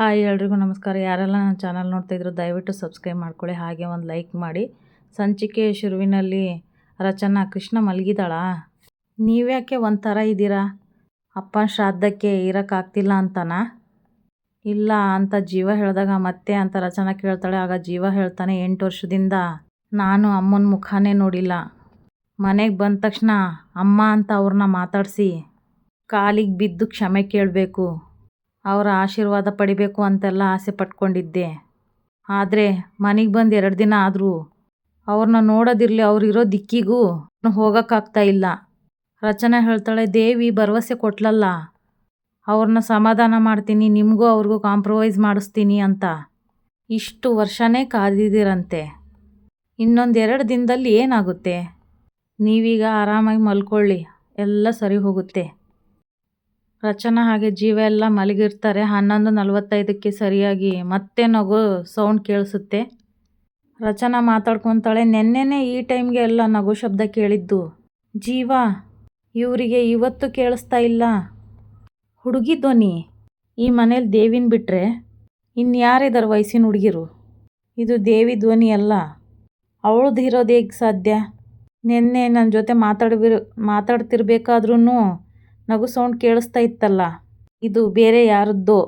Hi, ಎಲ್ರಿಗೂ ನಮಸ್ಕಾರ. ಯಾರೆಲ್ಲ ನನ್ನ ಚಾನಲ್ ನೋಡ್ತಾ ಇದ್ರು ದಯವಿಟ್ಟು ಸಬ್ಸ್ಕ್ರೈಬ್ ಮಾಡ್ಕೊಳ್ಳಿ, ಹಾಗೆ ಒಂದು ಲೈಕ್ ಮಾಡಿ. ಸಂಚಿಕೆ ಶುರುವಿನಲ್ಲಿ, ರಚನಾ ಕೃಷ್ಣ ಮಲಗಿದಾಳಾ ನೀವ್ಯಾಕೆ ಒಂಥರ ಇದ್ದೀರಾ? ಅಪ್ಪನ ಶ್ರಾದ್ದಕ್ಕೆ ಇರೋಕ್ಕಾಗ್ತಿಲ್ಲ ಅಂತನಾ? ಇಲ್ಲ, ಅಂತ ಜೀವ ಹೇಳಿದಾಗ ಮತ್ತೆ ಅಂತ ರಚನಾ ಕೇಳ್ತಾಳೆ, ಆಗ ಜೀವ ಹೇಳ್ತಾನೆ, ಎಂಟು ವರ್ಷದಿಂದ ನಾನು ಅಮ್ಮನ ಮುಖಾನೇ ನೋಡಿಲ್ಲ. ಮನೆಗೆ ಬಂದ ತಕ್ಷಣ ಅಮ್ಮ ಅಂತ ಅವ್ರನ್ನ ಮಾತಾಡಿಸಿ, ಕಾಲಿಗೆ ಬಿದ್ದು ಕ್ಷಮೆ ಕೇಳಬೇಕು. ಅವರ ಆಶೀರ್ವಾದ ಪಡಿಬೇಕು ಅಂತೆಲ್ಲ ಆಸೆ ಪಟ್ಕೊಂಡಿದ್ದೆ. ಆದರೆ ಮನೆಗೆ ಬಂದು ಎರಡು ದಿನ ಆದರೂ ಅವ್ರನ್ನ ನೋಡೋದಿರಲಿ ಅವ್ರಿರೋ ದಿಕ್ಕಿಗೂ ಹೋಗೋಕ್ಕಾಗ್ತಾ ಇಲ್ಲ. ರಚನಾ ಹೇಳ್ತಾಳೆ, ದೇವಿ, ಭರವಸೆ ಕೊಟ್ಲಲ್ಲ. ಅವ್ರನ್ನ ಸಮಾಧಾನ ಮಾಡ್ತೀನಿ, ನಿಮಗೂ ಅವ್ರಿಗೂ ಕಾಂಪ್ರಮೈಸ್ ಮಾಡಿಸ್ತೀನಿ ಅಂತ. ಇಷ್ಟು ವರ್ಷನೇ ಕಾದಿದ್ದೀರಂತೆ. ಇನ್ನೊಂದು ಎರಡು ದಿನದಲ್ಲಿ ಏನಾಗುತ್ತೆ? ನೀವೀಗ ಆರಾಮಾಗಿ ಮಲ್ಕೊಳ್ಳಿ, ಎಲ್ಲ ಸರಿ ಹೋಗುತ್ತೆ. ರಚನಾ ಹಾಗೆ ಜೀವ ಎಲ್ಲ ಮಲಗಿರ್ತಾರೆ. ಹನ್ನೊಂದು ನಲವತ್ತೈದಕ್ಕೆ ಸರಿಯಾಗಿ ಮತ್ತೆ ನಗು ಸೌಂಡ್ ಕೇಳಿಸುತ್ತೆ. ರಚನಾ ಮಾತಾಡ್ಕೊತಾಳೆ, ನೆನ್ನೆನೇ ಈ ಟೈಮ್ಗೆ ಎಲ್ಲ ನಗು ಶಬ್ದ ಕೇಳಿದ್ದು. ಜೀವ, ಇವರಿಗೆ ಇವತ್ತು ಕೇಳಿಸ್ತಾ ಇಲ್ಲ. ಹುಡುಗಿ ಧ್ವನಿ, ಈ ಮನೇಲಿ ದೇವಿನ ಬಿಟ್ಟರೆ ಇನ್ಯಾರಿದ್ದಾರೆ ವಯಸ್ಸಿನ ಹುಡುಗಿರು? ಇದು ದೇವಿ ಧ್ವನಿ ಅಲ್ಲ. ಅವಳದ್ದು ಇರೋದು ಹೇಗೆ ಸಾಧ್ಯ? ನಿನ್ನೆ ನನ್ನ ಜೊತೆ ಮಾತಾಡ್ಬಿರ್ ಮಾತಾಡ್ತಿರ್ಬೇಕಾದ್ರೂ ನಗು ಸೌಂಡ್ ಕೇಳಿಸ್ತಾ ಇತ್ತಲ್ಲ ಇದು ಬೇರೆ ಯಾರದ್ದೋ.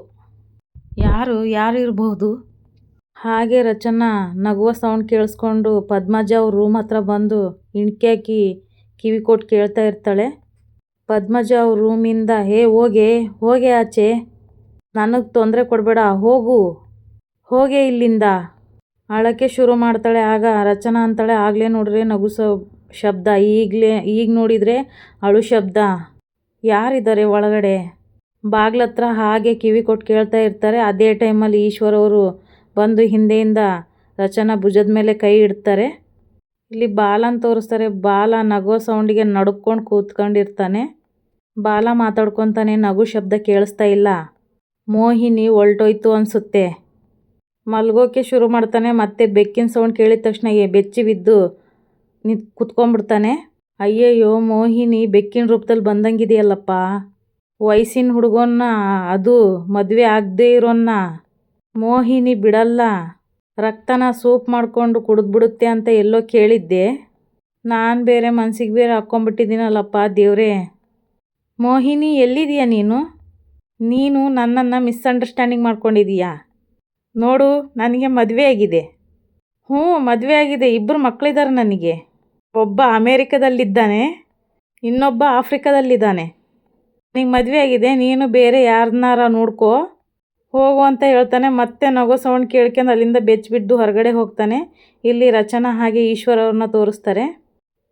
ಯಾರು ಯಾರು ಇರಬಹುದು? ಹಾಗೆ ರಚನಾ ನಗುವ ಸೌಂಡ್ ಕೇಳಿಸ್ಕೊಂಡು ಪದ್ಮಜ ಅವ್ರ ರೂಮ್ ಹತ್ರ ಬಂದು ಇಣ್ಕೆ ಹಾಕಿ ಕಿವಿ ಕೊಟ್ಟು ಕೇಳ್ತಾ ಇರ್ತಾಳೆ. ಪದ್ಮಜ ಅವ್ರ ರೂಮಿಂದ ಹೇ ಹೋಗೆ ಹೋಗೆ ಆಚೆ. ನನಗೆ ತೊಂದರೆ ಕೊಡಬೇಡ ಹೋಗು. ಹೋಗೆ ಇಲ್ಲಿಂದ. ಅಳಕ್ಕೆ ಶುರು ಮಾಡ್ತಾಳೆ. ಆಗ ರಚನಾ ಅಂತಾಳೆ ಆಗಲೇ ನೋಡ್ರಿ ನಗು ಸ ಶಬ್ದ ಈಗಲೇ ಈಗ ನೋಡಿದರೆ ಅಳು ಶಬ್ದ. ಯಾರಿದ್ದಾರೆ ಒಳಗಡೆ? ಬಾಗ್ಲತ್ರ ಹಾಗೆ ಕಿವಿ ಕೊಟ್ಟು ಕೇಳ್ತಾ ಇರ್ತಾರೆ. ಅದೇ ಟೈಮಲ್ಲಿ ಈಶ್ವರ್ ಅವರು ಬಂದು ಹಿಂದೆಯಿಂದ ರಚನಾ ಭುಜದ ಮೇಲೆ ಕೈ ಇಡ್ತಾರೆ. ಇಲ್ಲಿ ಬಾಲನ್ ತೋರಿಸ್ತಾರೆ. ಬಾಲ ನಗೋ ಸೌಂಡಿಗೆ ನಡ್ಕೊಂಡು ಕೂತ್ಕೊಂಡಿರ್ತಾನೆ. ಬಾಲ ಮಾತಾಡ್ಕೊತಾನೆ, ನಗು ಶಬ್ದ ಕೇಳಿಸ್ತಾ ಇಲ್ಲ. ಮೋಹಿನಿ ಹೊಲ್ಟೋಯ್ತು ಅನಿಸುತ್ತೆ. ಮಲಗೋಕೆ ಶುರು ಮಾಡ್ತಾನೆ, ಮತ್ತೆ ಬೆಕ್ಕಿನ ಸೌಂಡ್ ಕೇಳಿದ ತಕ್ಷಣ ಬೆಚ್ಚಿ ಬಿದ್ದು ನಿತ್ ಕುತ್ಕೊಂಡ್ಬಿಡ್ತಾನೆ. ಅಯ್ಯಯ್ಯೋ, ಮೋಹಿನಿ ಬೆಕ್ಕಿನ ರೂಪದಲ್ಲಿ ಬಂದಂಗಿದೆಯಲ್ಲಪ್ಪ. ವಯಸ್ಸಿನ ಹುಡುಗನ್ನ ಅದು ಮದುವೆ ಆಗದೇ ಇರೋನ್ನ. ಮೋಹಿನಿ ಬಿಡಲ್ಲ. ರಕ್ತನ ಸೂಪ್ ಮಾಡಿಕೊಂಡು ಕುಡಿದ್ಬಿಡುತ್ತೆ ಅಂತ ಎಲ್ಲೋ ಕೇಳಿದ್ದೆ. ನಾನು ಬೇರೆ ಮನ್ಸಿಗೆ ಬೇರೆ ಹಾಕ್ಕೊಂಬಿಟ್ಟಿದ್ದೀನಲ್ಲಪ್ಪ ದೇವರೇ. ಮೋಹಿನಿ ಎಲ್ಲಿದೀಯ ನೀನು? ನೀನು ನನ್ನನ್ನು ಮಿಸ್ಅಂಡರ್ಸ್ಟ್ಯಾಂಡಿಂಗ್ ಮಾಡ್ಕೊಂಡಿದೀಯಾ ನೋಡು, ನನಗೆ ಮದುವೆ ಆಗಿದೆ. ಹ್ಞೂ, ಮದುವೆ ಆಗಿದೆ. ಇಬ್ಬರು ಮಕ್ಕಳಿದ್ದಾರೆ ನನಗೆ. ಒಬ್ಬ ಅಮೇರಿಕದಲ್ಲಿದ್ದಾನೆ, ಇನ್ನೊಬ್ಬ ಆಫ್ರಿಕಾದಲ್ಲಿದ್ದಾನೆ. ನಿಂಗೆ ಮದುವೆ ಆಗಿದೆ, ನೀನು ಬೇರೆ ಯಾರನ್ನಾರ ನೋಡ್ಕೋ, ಹೋಗು ಅಂತ ಹೇಳ್ತಾನೆ. ಮತ್ತೆ ನಗೋ ಸೌಂಡ್ ಕೇಳ್ಕೊಂಡು ಅಲ್ಲಿಂದ ಬೆಚ್ಚಿಬಿಟ್ಟು ಹೊರಗಡೆ ಹೋಗ್ತಾನೆ. ಇಲ್ಲಿ ರಚನಾ ಹಾಗೆ ಈಶ್ವರ ಅವ್ರನ್ನ ತೋರಿಸ್ತಾರೆ.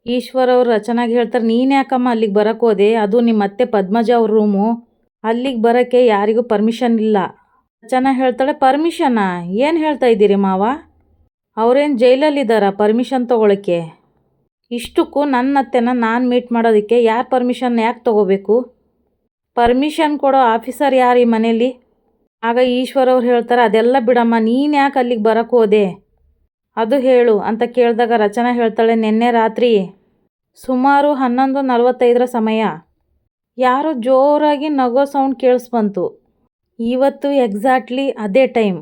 ಈಶ್ವರ ಅವರು ರಚನಾಗೆ ಹೇಳ್ತಾರೆ, ನೀನು ಯಾಕಮ್ಮ ಅಲ್ಲಿಗೆ ಬರೋಕ್ಕೆ ಅದು ನಿಮ್ಮ ಅತ್ತೆ ಪದ್ಮಜ ಅವ್ರ ರೂಮು. ಅಲ್ಲಿಗೆ ಬರೋಕ್ಕೆ ಯಾರಿಗೂ ಪರ್ಮಿಷನ್ ಇಲ್ಲ. ರಚನಾ ಹೇಳ್ತಾಳೆ ಪರ್ಮಿಷನಾ ಏನು ಹೇಳ್ತಾ ಇದ್ದೀರಿ ಮಾವ? ಅವ್ರೇನು ಜೈಲಲ್ಲಿದ್ದಾರಾ? ಪರ್ಮಿಷನ್ ತೊಗೊಳಕ್ಕೆ? ಇಷ್ಟಕ್ಕೂ ನನ್ನ ಅತ್ತೆನ ನಾನು ಮೀಟ್ ಮಾಡೋದಕ್ಕೆ ಯಾರು ಪರ್ಮಿಷನ್ ಯಾಕೆ ತೊಗೋಬೇಕು? ಪರ್ಮಿಷನ್ ಕೊಡೋ ಆಫೀಸರ್ ಯಾರು ಈ ಮನೇಲಿ? ಆಗ ಈಶ್ವರ್ ಅವ್ರು ಹೇಳ್ತಾರೆ, ಅದೆಲ್ಲ ಬಿಡಮ್ಮ, ನೀನು ಯಾಕೆ ಅಲ್ಲಿಗೆ ಬರೋಕ್ಕೆ ಹೋದೆ? ಅದು ಹೇಳು ಅಂತ ಕೇಳಿದಾಗ ರಚನಾ ಹೇಳ್ತಾಳೆ, ನಿನ್ನೆ ರಾತ್ರಿ ಸುಮಾರು ಹನ್ನೊಂದು ನಲವತ್ತೈದರ ಸಮಯ ಯಾರೋ ಜೋರಾಗಿ ನಗೋ ಸೌಂಡ್ ಕೇಳಿಸ್ಬಂತು ಇವತ್ತು ಎಕ್ಸಾಕ್ಟ್ಲಿ ಅದೇ ಟೈಮ್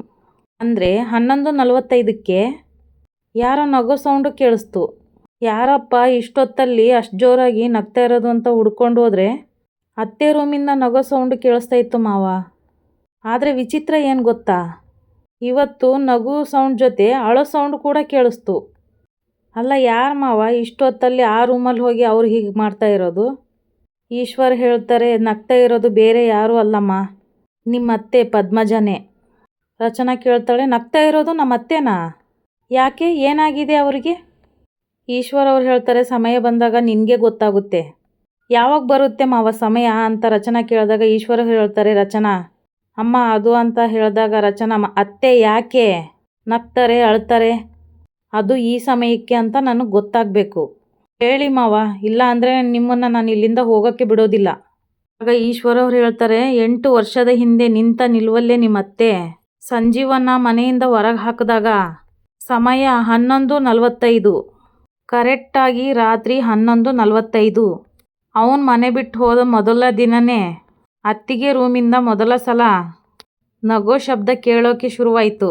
ಅಂದರೆ ಹನ್ನೊಂದು ನಲವತ್ತೈದಕ್ಕೆ ಯಾರೋ ನಗೋ ಸೌಂಡು ಕೇಳಿಸ್ತು. ಯಾರಪ್ಪ ಇಷ್ಟೊತ್ತಲ್ಲಿ ಅಷ್ಟು ಜೋರಾಗಿ ನಗ್ತಾ ಇರೋದು ಅಂತ ಹುಡ್ಕೊಂಡು ಹೋದರೆ? ಅತ್ತೆ ರೂಮಿಂದ ನಗೋ ಸೌಂಡ್ ಕೇಳಿಸ್ತಾ ಇತ್ತು ಮಾವ. ಆದರೆ ವಿಚಿತ್ರ ಏನು ಗೊತ್ತಾ? ಇವತ್ತು ನಗು ಸೌಂಡ್ ಜೊತೆ ಅಳೋ ಸೌಂಡ್ ಕೂಡ ಕೇಳಿಸ್ತು. ಅಲ್ಲ ಯಾರು ಮಾವ ಇಷ್ಟೊತ್ತಲ್ಲಿ ಆ ರೂಮಲ್ಲಿ ಹೋಗಿ ಅವ್ರು ಹೀಗೆ ಮಾಡ್ತಾ ಇರೋದು? ಈಶ್ವರ್ ಹೇಳ್ತಾರೆ, ನಗ್ತಾ ಇರೋದು ಬೇರೆ ಯಾರೂ ಅಲ್ಲಮ್ಮ. ನಿಮ್ಮ ಅತ್ತೆ ಪದ್ಮಜನೇ. ರಚನಾ ಕೇಳ್ತಾಳೆ, ನಗ್ತಾ ಇರೋದು ನಮ್ಮ ಅತ್ತೆನಾ ಯಾಕೆ ಏನಾಗಿದೆ ಅವರಿಗೆ? ಈಶ್ವರ್ ಅವ್ರು ಹೇಳ್ತಾರೆ, ಸಮಯ ಬಂದಾಗ ನಿನಗೆ ಗೊತ್ತಾಗುತ್ತೆ. ಯಾವಾಗ ಬರುತ್ತೆ ಮಾವ ಸಮಯ ಅಂತ ರಚನಾ ಕೇಳಿದಾಗ ಈಶ್ವರ ಹೇಳ್ತಾರೆ, ರಚನಾ, ಅಮ್ಮ ಅದು ಅಂತ ಹೇಳಿದಾಗ ರಚನಾ ಅತ್ತೆ ಯಾಕೆ ನಗ್ತಾರೆ, ಅಳ್ತಾರೆ? ಅದು ಈ ಸಮಯಕ್ಕೆ ಅಂತ ನನಗೆ ಗೊತ್ತಾಗಬೇಕು. ಹೇಳಿ ಮಾವ, ಇಲ್ಲ ಅಂದರೆ ನಿಮ್ಮನ್ನು ನಾನು ಇಲ್ಲಿಂದ ಹೋಗೋಕ್ಕೆ ಬಿಡೋದಿಲ್ಲ. ಆಗ ಈಶ್ವರ ಅವ್ರು ಹೇಳ್ತಾರೆ, ಎಂಟು ವರ್ಷದ ಹಿಂದೆ ನಿಂತ ನಿಲುವಲ್ಲೇ ನಿಮ್ಮ ಅತ್ತೆ ಸಂಜೀವನ ಮನೆಯಿಂದ ಹೊರಗೆ ಹಾಕಿದಾಗ ಸಮಯ ಹನ್ನೊಂದು ನಲವತ್ತೈದು. ಕರೆಕ್ಟಾಗಿ ರಾತ್ರಿ ಹನ್ನೊಂದು ನಲವತ್ತೈದು. ಅವನು ಮನೆ ಬಿಟ್ಟು ಹೋದ ಮೊದಲ ದಿನನೇ ಅತ್ತಿಗೆ ರೂಮಿಂದ ಮೊದಲ ಸಲ ನಗೋ ಶಬ್ದ ಕೇಳೋಕೆ ಶುರುವಾಯಿತು.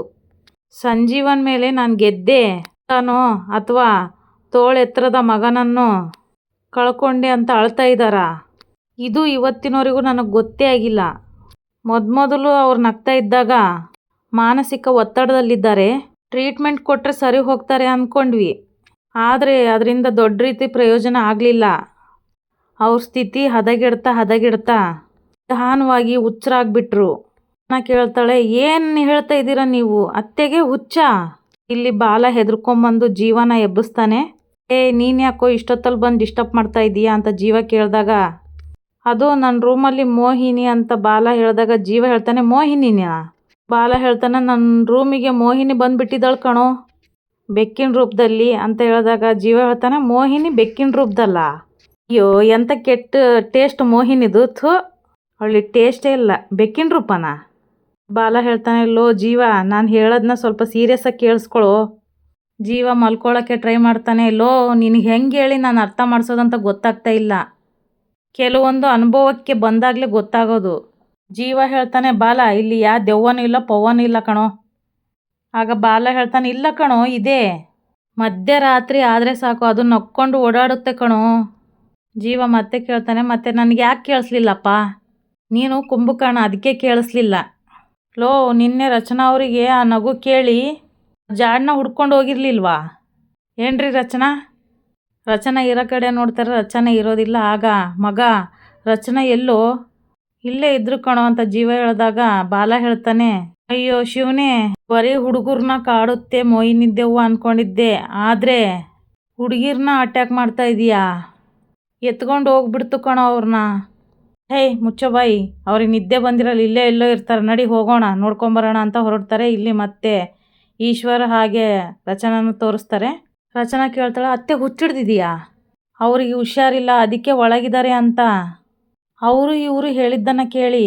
ಸಂಜೀವನ್ ಮೇಲೆ ನಾನು ಗೆದ್ದೆ ತಾನೋ ಅಥವಾ ತೋಳೆತ್ತರದ ಮಗನನ್ನು ಕಳ್ಕೊಂಡೆ ಅಂತ ಅಳ್ತಾ ಇದ್ದಾರಾ ಇದು ಇವತ್ತಿನವರೆಗೂ ನನಗೆ ಗೊತ್ತೇ ಆಗಿಲ್ಲ. ಮೊದಮೊದಲು ಅವ್ರು ನಗ್ತಾ ಇದ್ದಾಗ ಮಾನಸಿಕ ಒತ್ತಡದಲ್ಲಿದ್ದಾರೆ. ಟ್ರೀಟ್ಮೆಂಟ್ ಕೊಟ್ಟರೆ ಸರಿ ಹೋಗ್ತಾರೆ ಅಂದ್ಕೊಂಡ್ವಿ ಆದರೆ ಅದರಿಂದ ದೊಡ್ಡ ರೀತಿ ಪ್ರಯೋಜನ ಆಗಲಿಲ್ಲ. ಅವ್ರ ಸ್ಥಿತಿ ಹದಗೆಡ್ತಾ ಹದಗೆಡ್ತಾ ನಿಧಾನವಾಗಿ ಹುಚ್ಚರಾಗ್ಬಿಟ್ರು. ನಾ ಕೇಳ್ತಾಳೆ, ಏನು ಹೇಳ್ತಾ ಇದ್ದೀರಾ ನೀವು? ಅತ್ತೆಗೆ ಹುಚ್ಚ? ಇಲ್ಲಿ ಬಾಲ ಹೆದರ್ಕೊಂಬಂದು ಜೀವನ ಎಬ್ಬಿಸ್ತಾನೆ. ಏ, ನೀನು ಯಾಕೋ ಇಷ್ಟೊತ್ತಲ್ಲಿ ಬಂದು ಡಿಸ್ಟರ್ಬ್ ಮಾಡ್ತಾ ಇದ್ದೀಯಾ ಅಂತ ಜೀವ ಕೇಳಿದಾಗ, ಅದು ನನ್ನ ರೂಮಲ್ಲಿ ಮೋಹಿನಿ ಅಂತ ಬಾಲ ಹೇಳಿದಾಗ ಜೀವ ಹೇಳ್ತಾನೆ ಮೋಹಿನಿನ. ಬಾಲ ಹೇಳ್ತಾನೆ ನನ್ನ ರೂಮಿಗೆ ಮೋಹಿನಿ ಬಂದುಬಿಟ್ಟಿದ್ದಾಳೆ ಕಣೋ. ಬೆಕ್ಕಿನ ರೂಪದಲ್ಲಿ ಅಂತ ಹೇಳಿದಾಗ ಜೀವ ಹೇಳ್ತಾನೆ ಮೋಹಿನಿ ಬೆಕ್ಕಿನ ರೂಪದಲ್ಲ. ಅಯ್ಯೋ ಎಂಥ ಕೆಟ್ಟ ಟೇಸ್ಟ್ ಮೋಹಿನಿದು ಥು ಅವಳಿ ಟೇಸ್ಟೇ ಇಲ್ಲ. ಬೆಕ್ಕಿನ ರೂಪನ. ಬಾಲ ಹೇಳ್ತಾನೆ, ಲೋ ಜೀವ, ನಾನು ಹೇಳೋದನ್ನ ಸ್ವಲ್ಪ ಸೀರಿಯಸ್ಸಾಗಿ ಕೇಳಿಸ್ಕೊಳು. ಜೀವ ಮಲ್ಕೊಳ್ಳೋಕ್ಕೆ ಟ್ರೈ ಮಾಡ್ತಾನೆ. ಲೋ, ನಿನಗೆ ಹೆಂಗೆ ಹೇಳಿ ನಾನು ಅರ್ಥ ಮಾಡಿಸೋದಂತ ಗೊತ್ತಾಗ್ತಾ ಇಲ್ಲ. ಕೆಲವೊಂದು ಅನುಭವಕ್ಕೆ ಬಂದಾಗಲೇ ಗೊತ್ತಾಗೋದು. ಜೀವ ಹೇಳ್ತಾನೆ, ಬಾಲ, ಇಲ್ಲಿ ಯಾ ದೆವ್ವನೂ ಇಲ್ಲ, ಪವ್ವನೂ ಇಲ್ಲ ಕಣೋ. ಆಗ ಬಾಲ ಹೇಳ್ತಾನೆ, ಇಲ್ಲ ಕಣೋ, ಇದೆ. ಮಧ್ಯರಾತ್ರಿ ಆದರೆ ಸಾಕು, ಅದು ನಕ್ಕೊಂಡು ಓಡಾಡುತ್ತೆ ಕಣೋ. ಜೀವ ಮತ್ತೆ ಕೇಳ್ತಾನೆ, ಮತ್ತೆ ನನಗೆ ಯಾಕೆ ಕೇಳಿಸ್ಲಿಲ್ಲಪ್ಪ? ನೀನು ಕುಂಭಕರ್ಣ ಅದಕ್ಕೆ ಕೇಳಿಸ್ಲಿಲ್ಲ. ಲೋ, ನಿನ್ನೆ ರಚನಾ ಅವರಿಗೆ ಆ ನಗು ಕೇಳಿ ಜಾಡನ್ನ ಹುಡ್ಕೊಂಡು ಹೋಗಿರ್ಲಿಲ್ವಾ? ಏನ್ರಿ ರಚನಾ? ರಚನಾ ಇರೋ ಕಡೆ ನೋಡ್ತಾರೆ, ರಚನೆ ಇರೋದಿಲ್ಲ. ಆಗ ಮಗ ರಚನಾ ಎಲ್ಲೋ, ಇಲ್ಲೇ ಇದ್ರು ಕಣೋ ಅಂತ ಜೀವ ಹೇಳಿದಾಗ ಬಾಲ ಹೇಳ್ತಾನೆ ಅಯ್ಯೋ ಶಿವನೇ, ಬರೀ ಹುಡುಗರ್ನ ಕಾಡುತ್ತೆ ಮೊಯ್ನಿದ್ದೆವು ಅನ್ಕೊಂಡಿದ್ದೆ. ಆದರೆ ಹುಡುಗಿರ್ನ ಅಟ್ಯಾಕ್ ಮಾಡ್ತಾ ಇದೀಯಾ? ಎತ್ಕೊಂಡು ಹೋಗ್ಬಿಡ್ತು ಕಣೋ ಅವ್ರನ್ನ ಹೇಯ್ ಮುಚ್ಚಬಾಯಿ, ಅವ್ರಿಗೆ ನಿದ್ದೆ ಬಂದಿರಲ್ಲ, ಇಲ್ಲೇ ಎಲ್ಲೋ ಇರ್ತಾರೆ. ನಡಿ, ಹೋಗೋಣ, ನೋಡ್ಕೊಂಬರೋಣ ಅಂತ ಹೊರಡ್ತಾರೆ. ಇಲ್ಲಿ ಮತ್ತೆ ಈಶ್ವರ ಹಾಗೆ ರಚನಾನ ತೋರಿಸ್ತಾರೆ. ರಚನಾ ಕೇಳ್ತಾಳೆ, ಅತ್ತೆ, ಹುಚ್ಚಿಡ್ದಿದೀಯಾ? ಅವರಿಗೆ ಹುಷಾರಿಲ್ಲ, ಅದಕ್ಕೆ ಒಳಗಿದ್ದಾರೆ ಅಂತ. ಅವರು ಇವರು ಹೇಳಿದ್ದನ್ನು ಕೇಳಿ,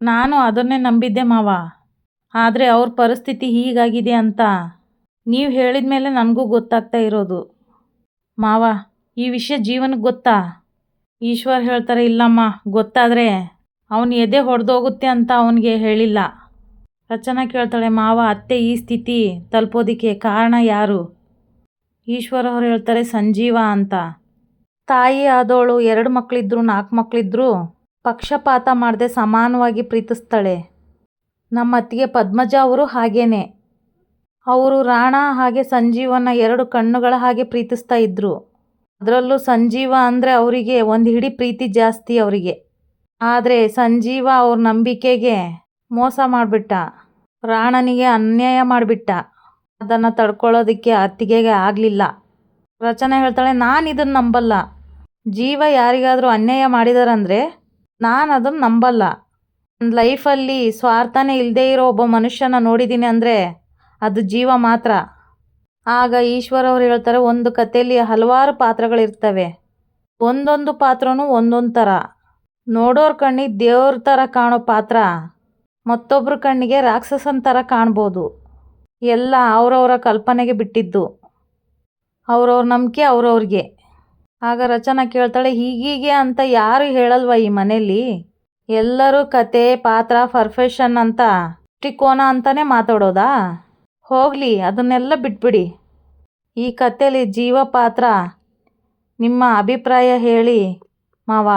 ನಾನು ಅದನ್ನೇ ನಂಬಿದ್ದೆ ಮಾವ. ಆದರೆ ಅವ್ರ ಪರಿಸ್ಥಿತಿ ಹೀಗಾಗಿದೆ ಅಂತ. ನೀವು ಹೇಳಿದ ಮೇಲೆ ನನಗೂ ಗೊತ್ತಾಗ್ತಾ ಇರೋದು. ಮಾವ, ಈ ವಿಷಯ ಜೀವನಕ್ಕೆ ಗೊತ್ತಾ? ಈಶ್ವರ್ ಹೇಳ್ತಾರೆ, ಇಲ್ಲಮ್ಮ, ಗೊತ್ತಾದರೆ ಅವನು ಎದೆ ಹೊಡೆದೋಗುತ್ತೆ ಅಂತ ಅವನಿಗೆ ಹೇಳಿಲ್ಲ. ರಚನಾ ಕೇಳ್ತಾಳೆ, ಮಾವ, ಅತ್ತೆ ಈ ಸ್ಥಿತಿ ತಲುಪೋದಕ್ಕೆ ಕಾರಣ ಯಾರು? ಈಶ್ವರ ಅವರು ಹೇಳ್ತಾರೆ, ಸಂಜೀವ ಅಂತ. ತಾಯಿ ಆದವಳು ಎರಡು ಮಕ್ಕಳಿದ್ರು ನಾಲ್ಕು ಮಕ್ಕಳಿದ್ರು ಪಕ್ಷಪಾತ ಮಾಡದೆ ಸಮಾನವಾಗಿ ಪ್ರೀತಿಸ್ತಾಳೆ. ನಮ್ಮ ಅತ್ತಿಗೆ ಪದ್ಮಜ ಅವರು ಹಾಗೇನೆ. ಅವರು ರಾಣ ಹಾಗೆ ಸಂಜೀವನ ಎರಡು ಕಣ್ಣುಗಳ ಹಾಗೆ ಪ್ರೀತಿಸ್ತಾ ಇದ್ರು. ಅದರಲ್ಲೂ ಸಂಜೀವ ಅಂದರೆ ಅವರಿಗೆ ಒಂದು ಹಿಡಿ ಪ್ರೀತಿ ಜಾಸ್ತಿ ಅವರಿಗೆ. ಆದರೆ ಸಂಜೀವ ಅವ್ರ ನಂಬಿಕೆಗೆ ಮೋಸ ಮಾಡಿಬಿಟ್ಟ. ರಾಣನಿಗೆ ಅನ್ಯಾಯ ಮಾಡಿಬಿಟ್ಟ. ಅದನ್ನು ತಡ್ಕೊಳ್ಳೋದಕ್ಕೆ ಅತ್ತಿಗೆಗೆ ಆಗಲಿಲ್ಲ. ರಚನೆ ಹೇಳ್ತಾಳೆ, ನಾನು ಇದನ್ನು ನಂಬಲ್ಲ. ಜೀವ ಯಾರಿಗಾದರೂ ಅನ್ಯಾಯ ಮಾಡಿದಾರಂದರೆ ನಾನು ಅದನ್ನು ನಂಬಲ್ಲ. ಲೈಫಲ್ಲಿ ಸ್ವಾರ್ಥನೇ ಇಲ್ಲದೇ ಇರೋ ಒಬ್ಬ ಮನುಷ್ಯನ ನೋಡಿದ್ದೀನಿ ಅಂದರೆ ಅದು ಜೀವ ಮಾತ್ರ. ಆಗ ಈಶ್ವರ ಅವರು ಹೇಳ್ತಾರೆ, ಒಂದು ಕಥೆಯಲ್ಲಿ ಹಲವಾರು ಪಾತ್ರಗಳಿರ್ತವೆ. ಒಂದೊಂದು ಪಾತ್ರನೂ ಒಂದೊಂದು ಥರ ನೋಡೋರ ಕಣ್ಣಿಗೆ ದೇವ್ರ ಥರ ಕಾಣೋ ಪಾತ್ರ ಮತ್ತೊಬ್ಬರ ಕಣ್ಣಿಗೆ ರಾಕ್ಷಸನ ಥರ ಕಾಣ್ಬೋದು. ಎಲ್ಲ ಅವರವರ ಕಲ್ಪನೆಗೆ ಬಿಟ್ಟಿದ್ದು. ಅವ್ರವ್ರ ನಂಬಿಕೆ ಅವ್ರವ್ರಿಗೆ. ಆಗ ರಚನಾ ಕೇಳ್ತಾಳೆ, ಹೀಗೀಗೆ ಅಂತ ಯಾರು ಹೇಳಲ್ವ ಈ ಮನೇಲಿ? ಎಲ್ಲರೂ ಕತೆ, ಪಾತ್ರ ಪರ್ಫೆಷನ್ ಅಂತ ದೃಷ್ಟಿಕೋನ ಅಂತಲೇ ಮಾತಾಡೋದಾ? ಹೋಗಲಿ, ಅದನ್ನೆಲ್ಲ ಬಿಟ್ಬಿಡಿ. ಈ ಕಥೆಲಿ ಜೀವ ಪಾತ್ರ ನಿಮ್ಮ ಅಭಿಪ್ರಾಯ ಹೇಳಿ ಮಾವ.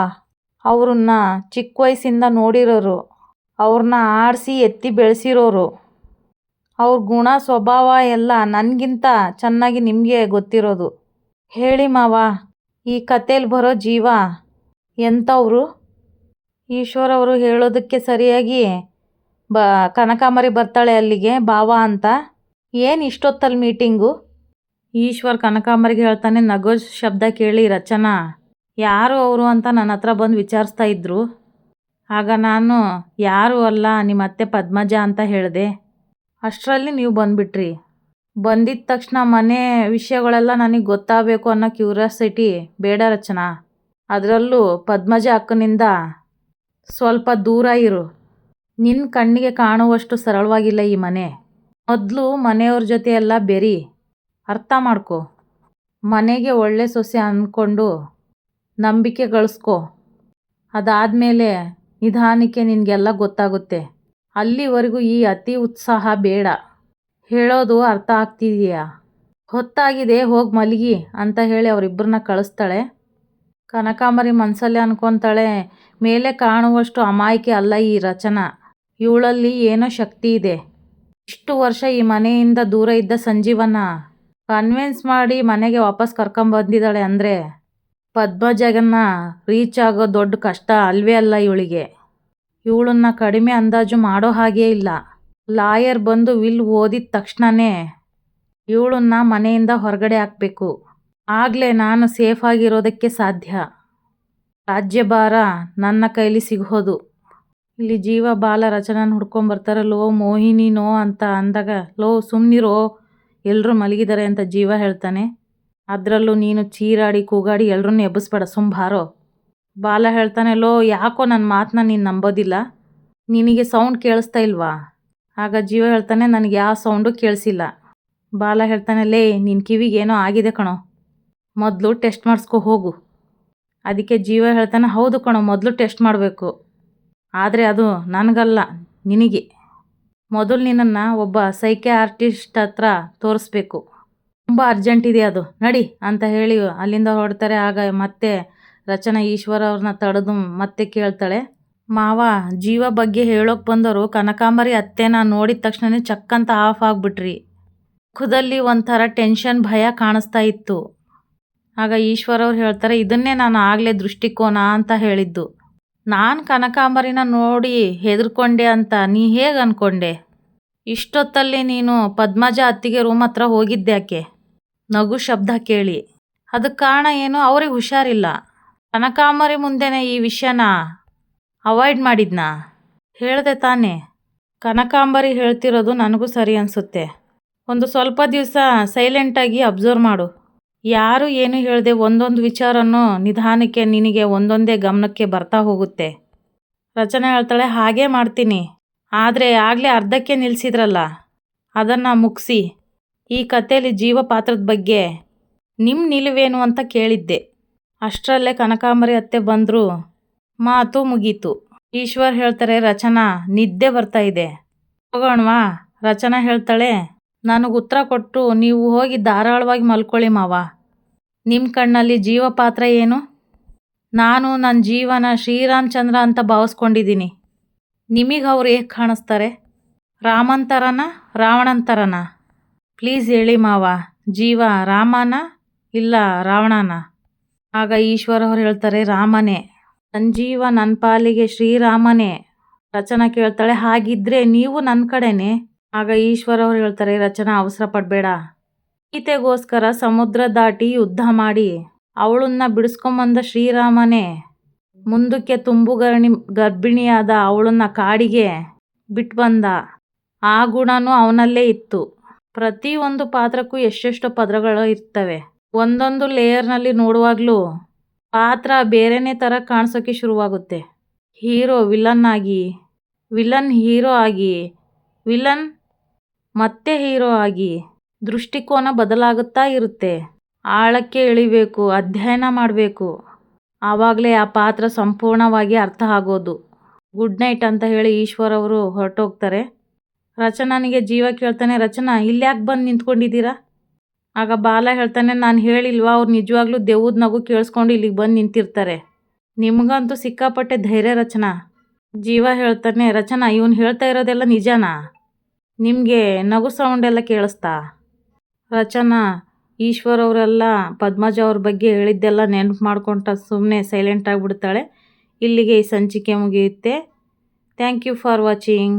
ಅವ್ರನ್ನ ಚಿಕ್ಕ ವಯಸ್ಸಿಂದ ನೋಡಿರೋರು. ಅವ್ರನ್ನ ಆಡಿಸಿ, ಎತ್ತಿ ಬೆಳೆಸಿರೋರು. ಅವ್ರ ಗುಣ, ಸ್ವಭಾವ ಎಲ್ಲ ನನಗಿಂತ ಚೆನ್ನಾಗಿ ನಿಮಗೆ ಗೊತ್ತಿರೋದು. ಹೇಳಿ ಮಾವ, ಈ ಕಥೆಲಿ ಬರೋ ಜೀವ ಎಂಥವ್ರು? ಈಶ್ವರ್ ಅವರು ಹೇಳೋದಕ್ಕೆ ಸರಿಯಾಗಿ ಬ, ಕನಕಾಂಬರಿ ಬರ್ತಾಳೆ ಅಲ್ಲಿಗೆ, ಭಾವ ಅಂತ. ಏನು ಇಷ್ಟೊತ್ತಲ್ಲಿ ಮೀಟಿಂಗು ಈಶ್ವರ್ ಕನಕಾಂಬರಿಗೆ ಹೇಳ್ತಾನೆ, ನಗೋ ಶಬ್ದ ಕೇಳಿ, ರಚನಾ, ಯಾರು ಅವರು ಅಂತ ನನ್ನ ಹತ್ರ ಬಂದು ವಿಚಾರಿಸ್ತಾ ಇದ್ರು. ಆಗ ನಾನು, ಯಾರು ಅಲ್ಲ ನಿಮ್ಮ ಅತ್ತೆ ಪದ್ಮಜ ಅಂತ ಹೇಳಿದೆ. ಅಷ್ಟರಲ್ಲಿ ನೀವು ಬಂದುಬಿಟ್ರಿ. ಬಂದಿದ್ದ ತಕ್ಷಣ ಮನೆ ವಿಷಯಗಳೆಲ್ಲ ನನಗೆ ಗೊತ್ತಾಗಬೇಕು ಅನ್ನೋ ಕ್ಯೂರಿಯಾಸಿಟಿ ಬೇಡ, ರಚನಾ. ಅದರಲ್ಲೂ ಪದ್ಮಜ ಅಕ್ಕನಿಂದ ಸ್ವಲ್ಪ ದೂರ ಇರು. ನಿನ್ನ ಕಣ್ಣಿಗೆ ಕಾಣುವಷ್ಟು ಸರಳವಾಗಿಲ್ಲ ಈ ಮನೆ. ಮೊದಲು ಮನೆಯವ್ರ ಜೊತೆ ಎಲ್ಲ ಬೆರಿ. ಅರ್ಥ ಮಾಡ್ಕೊ. ಮನೆಗೆ ಒಳ್ಳೆ ಸೊಸೆ ಅಂದ್ಕೊಂಡು ನಂಬಿಕೆ ಗಳಿಸ್ಕೊ. ಅದಾದಮೇಲೆ ನಿಧಾನಕ್ಕೆ ನಿನಗೆಲ್ಲ ಗೊತ್ತಾಗುತ್ತೆ. ಅಲ್ಲಿವರೆಗೂ ಈ ಅತಿ ಉತ್ಸಾಹ ಬೇಡ. ಹೇಳೋದು ಅರ್ಥ ಆಗ್ತಿದೆಯಾ? ಹೊತ್ತಾಗಿದೆ, ಹೋಗಿ ಮಲಗಿ ಅಂತ ಹೇಳಿ ಅವರಿಬ್ಬರನ್ನ ಕಳಿಸ್ತಾಳೆ. ಕನಕಾಂಬರಿ ಮನಸ್ಸಲ್ಲೇ ಅನ್ಕೊತಾಳೆ ಮೇಲೆ ಕಾಣುವಷ್ಟು ಅಮಾಯಕಿ ಅಲ್ಲ ಈ ರಚನಾ. ಇವಳಲ್ಲಿ ಏನೋ ಶಕ್ತಿ ಇದೆ. ಇಷ್ಟು ವರ್ಷ ಈ ಮನೆಯಿಂದ ದೂರ ಇದ್ದ ಸಂಜೀವನ. ಕನ್ವಿನ್ಸ್ ಮಾಡಿ ಮನೆಗೆ ವಾಪಸ್ ಕರ್ಕೊಂಬಂದಿದ್ದಾಳೆ ಅಂದರೆ ಪದ್ಮಜಗನ್ನ ರೀಚ್ ಆಗೋ ದೊಡ್ಡ ಕಷ್ಟ ಅಲ್ವೇ ಅಲ್ಲ ಇವಳಿಗೆ. ಇವಳನ್ನ ಕಡಿಮೆ ಅಂದಾಜು ಮಾಡೋ ಹಾಗೇ ಇಲ್ಲ. ಲಾಯರ್ ಬಂದು ವಿಲ್ ಓದಿದ ತಕ್ಷಣನೇ ಇವಳನ್ನ ಮನೆಯಿಂದ ಹೊರಗಡೆ ಹಾಕಬೇಕು. ಆಗಲೇ ನಾನು ಸೇಫ್ ಆಗಿರೋದಕ್ಕೆ ಸಾಧ್ಯ. ರಾಜ್ಯಭಾರ ನನ್ನ ಕೈಲಿ ಸಿಗೋದು ಇಲ್ಲಿ ಜೀವ ಬಾಲ ರಚನಾನ ಹುಡ್ಕೊಂಬರ್ತಾರಲ್ಲೋ ಮೋಹಿನಿನೋ ಅಂತ ಅಂದಾಗ, ಲೋ ಸುಮ್ಮನಿರೋ ಎಲ್ಲರೂ ಮಲಗಿದ್ದಾರೆ ಅಂತ ಜೀವ ಹೇಳ್ತಾನೆ. ಅದರಲ್ಲೂ ನೀನು ಚೀರಾಡಿ ಕೂಗಾಡಿ ಎಲ್ಲರನ್ನೂ ಎಬ್ಬಿಸ್ಬೇಡ ಸುಂಬಾರೋ ಬಾಲ ಹೇಳ್ತಾನೆ, ಲೋ ಯಾಕೋ ನನ್ನ ಮಾತನ್ನ ನೀನು ನಂಬೋದಿಲ್ಲ? ನಿನಗೆ ಸೌಂಡ್ ಕೇಳಿಸ್ತಾ ಇಲ್ವಾ? ಆಗ ಜೀವ ಹೇಳ್ತಾನೆ, ನನಗೆ ಯಾವ ಸೌಂಡು ಕೇಳಿಸಿಲ್ಲ. ಬಾಲ ಹೇಳ್ತಾನೆ, ಲೇ ನಿನ್ನ ಕಿವಿಗೆ ಏನೋ ಆಗಿದೆ ಕಣೋ. ಮೊದಲು ಟೆಸ್ಟ್ ಮಾಡಿಸ್ಕೊ ಹೋಗು. ಅದಕ್ಕೆ ಜೀವ ಹೇಳ್ತಾನೆ, ಹೌದು ಕಣೋ, ಮೊದಲು ಟೆಸ್ಟ್ ಮಾಡಬೇಕು. ಆದರೆ ಅದು ನನಗಲ್ಲ, ನಿನಗೆ. ಮೊದಲು ನಿನ್ನನ್ನು ಒಬ್ಬ ಸೈಕೆ ಆರ್ಟಿಸ್ಟ್ ಹತ್ರ ತೋರಿಸ್ಬೇಕು. ತುಂಬ ಅರ್ಜೆಂಟ್ ಇದೆ ಅದು. ನಡಿ, ಅಂತ ಹೇಳಿ ಅಲ್ಲಿಂದ ಹೊರಡ್ತಾರೆ. ಆಗ ಮತ್ತೆ ರಚನಾ ಈಶ್ವರ ಅವ್ರನ್ನ ತಡೆದು ಮತ್ತೆ ಕೇಳ್ತಾಳೆ, ಮಾವ, ಜೀವ ಬಗ್ಗೆ ಹೇಳೋಕೆ ಬಂದವರು ಕನಕಾಂಬರಿ ಅತ್ತೆನ ನೋಡಿದ ತಕ್ಷಣನೇ ಚಕ್ಕಂತ ಆಫ್ ಆಗಿಬಿಟ್ರಿ. ಮುಖದಲ್ಲಿ ಒಂಥರ ಟೆನ್ಷನ್ ಭಯ ಕಾಣಿಸ್ತಾ ಇತ್ತು. ಆಗ ಈಶ್ವರ ಅವ್ರು ಹೇಳ್ತಾರೆ, ಇದನ್ನೇ ನಾನು ಆಗಲೇ ದೃಷ್ಟಿಕೋನ ಅಂತ ಹೇಳಿದ್ದು. ನಾನು ಕನಕಾಂಬರಿನ ನೋಡಿ ಹೆದರ್ಕೊಂಡೆ ಅಂತ, ನೀ ಹೇಗೆ ಅಂದ್ಕೊಂಡೆ ಇಷ್ಟೊತ್ತಲ್ಲಿ ನೀನು ಪದ್ಮಜ ಅತ್ತಿಗೆ ರೂಮ್ ಹತ್ರ ಹೋಗಿದ್ದ್ಯಾಕೆ? ನಗು ಶಬ್ದ ಕೇಳಿ. ಅದಕ್ಕೆ ಕಾರಣ ಏನು? ಅವ್ರಿಗೆ ಹುಷಾರಿಲ್ಲ. ಕನಕಾಂಬರಿ ಮುಂದೆನೇ ಈ ವಿಷಯನ ಅವಾಯ್ಡ್ ಮಾಡಿದ್ನಾ? ಹೇಳಿದೆ ತಾನೇ. ಕನಕಾಂಬರಿ ಹೇಳ್ತಿರೋದು ನನಗೂ ಸರಿ ಅನಿಸುತ್ತೆ. ಒಂದು ಸ್ವಲ್ಪ ದಿವಸ ಸೈಲೆಂಟಾಗಿ ಅಬ್ಸರ್ವ್ ಮಾಡು. ಯಾರು ಏನು ಹೇಳದೆ ಒಂದೊಂದು ವಿಚಾರನೂ ನಿಧಾನಕ್ಕೆ ನಿನಗೆ ಒಂದೊಂದೇ ಗಮನಕ್ಕೆ ಬರ್ತಾ ಹೋಗುತ್ತೆ. ರಚನೆ ಹೇಳ್ತಾಳೆ, ಹಾಗೇ ಮಾಡ್ತೀನಿ. ಆದರೆ ಆಗಲೇ ಅರ್ಧಕ್ಕೆ ನಿಲ್ಲಿಸಿದ್ರಲ್ಲ ಅದನ್ನು ಮುಗಿಸಿ. ಈ ಕಥೆಯಲ್ಲಿ ಜೀವ ಪಾತ್ರದ ಬಗ್ಗೆ ನಿಮ್ಮ ನಿಲುವೇನು ಅಂತ ಕೇಳಿದ್ದೆ. ಅಷ್ಟರಲ್ಲೇ ಕನಕಾಂಬರಿ ಅತ್ತೆ ಬಂದರು, ಮಾತು ಮುಗೀತು. ಈಶ್ವರ್ ಹೇಳ್ತಾರೆ, ರಚನಾ, ನಿದ್ದೆ ಬರ್ತಾ ಇದೆ. ಹೋಗೋಣವಾ? ರಚನಾ ಹೇಳ್ತಾಳೆ ನನಗೆ ಉತ್ತರ ಕೊಟ್ಟು ನೀವು ಹೋಗಿ ಧಾರಾಳವಾಗಿ ಮಲ್ಕೊಳ್ಳಿ ಮಾವ. ನಿಮ್ಮ ಕಣ್ಣಲ್ಲಿ ಜೀವ ಪಾತ್ರ ಏನು? ನಾನು ನನ್ನ ಜೀವನ ಶ್ರೀರಾಮಚಂದ್ರ ಅಂತ ಭಾವಿಸ್ಕೊಂಡಿದ್ದೀನಿ. ನಿಮಗೆ ಅವ್ರು ಹೇಗೆ ಕಾಣಿಸ್ತಾರೆ? ರಾಮಂತರನ, ರಾವಣಂತರನ? ಪ್ಲೀಸ್ ಹೇಳಿ ಮಾವ, ಜೀವ ರಾಮನ ಇಲ್ಲ ರಾವಣನ? ಆಗ ಈಶ್ವರ ಅವ್ರು ಹೇಳ್ತಾರೆ, ರಾಮನೇ. ಸಂಜೀವ ನನ್ನ ಪಾಲಿಗೆ ಶ್ರೀರಾಮನೇ. ರಚನಾ ಕೇಳ್ತಾಳೆ, ಹಾಗಿದ್ರೆ ನೀವು ನನ್ನ ಕಡೆನೇ. ಆಗ ಈಶ್ವರ ಅವ್ರು ಹೇಳ್ತಾರೆ, ರಚನಾ, ಅವಸರ ಪಡಬೇಡ. ಸೀತೆಗೋಸ್ಕರ ಸಮುದ್ರ ದಾಟಿ ಯುದ್ಧ ಮಾಡಿ. ಅವಳನ್ನ ಬಿಡಿಸ್ಕೊಂಬಂದ ಶ್ರೀರಾಮನೇ. ಮುಂದಕ್ಕೆ ತುಂಬುಗರ್ಣಿ, ಗರ್ಭಿಣಿಯಾದ ಅವಳನ್ನ ಕಾಡಿಗೆ ಬಿಟ್ಟು ಬಂದ. ಆ ಗುಣನೂ ಅವನಲ್ಲೇ ಇತ್ತು. ಪ್ರತಿಯೊಂದು ಪಾತ್ರಕ್ಕೂ ಎಷ್ಟೆಷ್ಟು ಪದರಗಳು ಇರ್ತವೆ. ಒಂದೊಂದು ಲೇಯರ್ನಲ್ಲಿ ನೋಡುವಾಗಲೂ ಪಾತ್ರ ಬೇರೆನೇ ಥರ ಕಾಣಿಸೋಕ್ಕೆ ಶುರುವಾಗುತ್ತೆ. ಹೀರೋ ವಿಲನ್ ಆಗಿ, ವಿಲನ್ ಹೀರೋ ಆಗಿ, ವಿಲನ್ ಮತ್ತೆ ಹೀರೋ ಆಗಿ ದೃಷ್ಟಿಕೋನ ಬದಲಾಗುತ್ತಾ ಇರುತ್ತೆ. ಆಳಕ್ಕೆ ಇಳಿಬೇಕು, ಅಧ್ಯಯನ ಮಾಡಬೇಕು. ಆವಾಗಲೇ ಆ ಪಾತ್ರ ಸಂಪೂರ್ಣವಾಗಿ ಅರ್ಥ ಆಗೋದು. ಗುಡ್ ನೈಟ್ ಅಂತ ಹೇಳಿ ಈಶ್ವರ್ ಅವರು ಹೊರಟೋಗ್ತಾರೆ. ರಚನಾನಿಗೆ ಜೀವ ಕೇಳ್ತಾನೆ, ರಚನಾ ಇಲ್ಯಾಕೆ ಬಂದು ನಿಂತ್ಕೊಂಡಿದ್ದೀರಾ? ಆಗ ಬಾಲ ಹೇಳ್ತಾನೆ, ನಾನು ಹೇಳಿಲ್ವಾ, ಅವ್ರು ನಿಜವಾಗ್ಲೂ ದೇವ್ದ ನಗು ಕೇಳಿಸ್ಕೊಂಡು ಇಲ್ಲಿಗೆ ಬಂದು ನಿಂತಿರ್ತಾರೆ. ನಿಮಗಂತೂ ಸಿಕ್ಕಾಪಟ್ಟೆ ಧೈರ್ಯ ರಚನಾ. ಜೀವ ಹೇಳ್ತಾನೆ, ರಚನಾ, ಇವನು ಹೇಳ್ತಾ ಇರೋದೆಲ್ಲ ನಿಜನಾ? ನಿಮಗೆ ನಗು ಸೌಂಡ್ ಎಲ್ಲ ಕೇಳಿಸ್ತಾ? ರಚನಾ, ಈಶ್ವರ್ ಅವರೆಲ್ಲ ಪದ್ಮಜ ಅವ್ರ ಬಗ್ಗೆ ಹೇಳಿದ್ದೆಲ್ಲ ನೆನಪು ಮಾಡ್ಕೊಂಡ ಸುಮ್ಮನೆ ಸೈಲೆಂಟ್ ಆಗಿಬಿಡ್ತಾಳೆ. ಇಲ್ಲಿಗೆ ಈ ಸಂಚಿಕೆ ಮುಗಿಯುತ್ತೆ. Thank you for watching